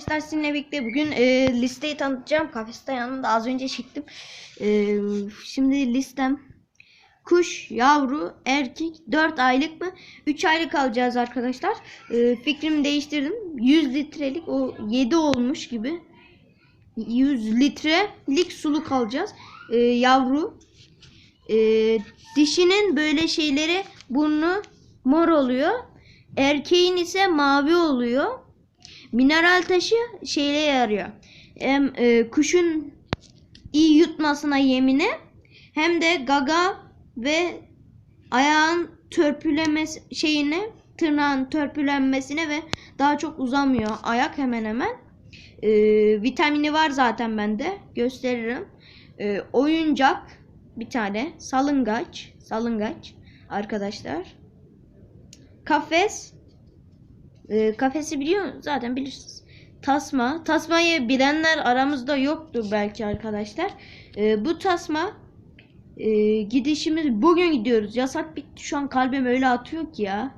Arkadaşlar sizinle birlikte bugün e, listeyi tanıtacağım. Kafeste yanımda az önce çıktım. E, şimdi listem kuş, yavru, erkek 4 aylık mı? 3 aylık alacağız arkadaşlar. E, fikrimi değiştirdim. 100 litrelik o 7 olmuş gibi. 100 litrelik suluk alacağız. E, yavru. E, dişinin böyle şeyleri burnu mor oluyor. Erkeğin ise mavi oluyor. Mineral taşı şeyle yarıyor. Hem e, kuşun iyi yutmasına yemine hem de gaga ve ayağın törpülemesi şeyine tırnağın törpülenmesine ve daha çok uzamıyor ayak hemen hemen. E, vitamini var zaten bende. Gösteririm. E, oyuncak bir tane salıngaç salıngaç arkadaşlar. Kafes e, kafesi biliyor zaten bilirsiniz. Tasma. Tasmayı bilenler aramızda yoktur belki arkadaşlar. E, bu tasma e, gidişimiz bugün gidiyoruz. Yasak bitti. Şu an kalbim öyle atıyor ki ya.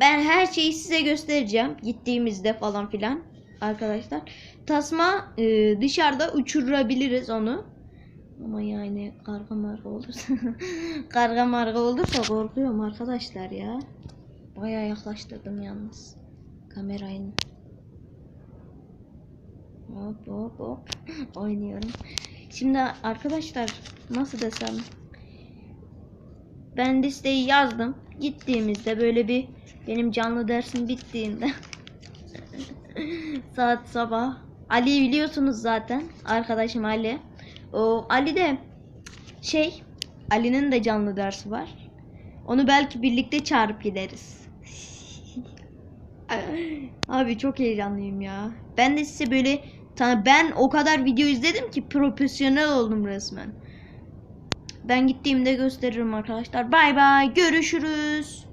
Ben her şeyi size göstereceğim. Gittiğimizde falan filan arkadaşlar. Tasma e, dışarıda uçurabiliriz onu. Ama yani karga marga olursa karga marga olursa korkuyorum arkadaşlar ya. Bayağı yaklaştırdım yalnız kamerayı. Hop hop hop oynuyorum. Şimdi arkadaşlar nasıl desem ben listeyi yazdım. Gittiğimizde böyle bir benim canlı dersim bittiğinde saat sabah Ali biliyorsunuz zaten arkadaşım Ali. O Ali de şey Ali'nin de canlı dersi var. Onu belki birlikte çağırıp gideriz. Abi çok heyecanlıyım ya. Ben de size böyle ben o kadar video izledim ki profesyonel oldum resmen. Ben gittiğimde gösteririm arkadaşlar. Bay bay. Görüşürüz.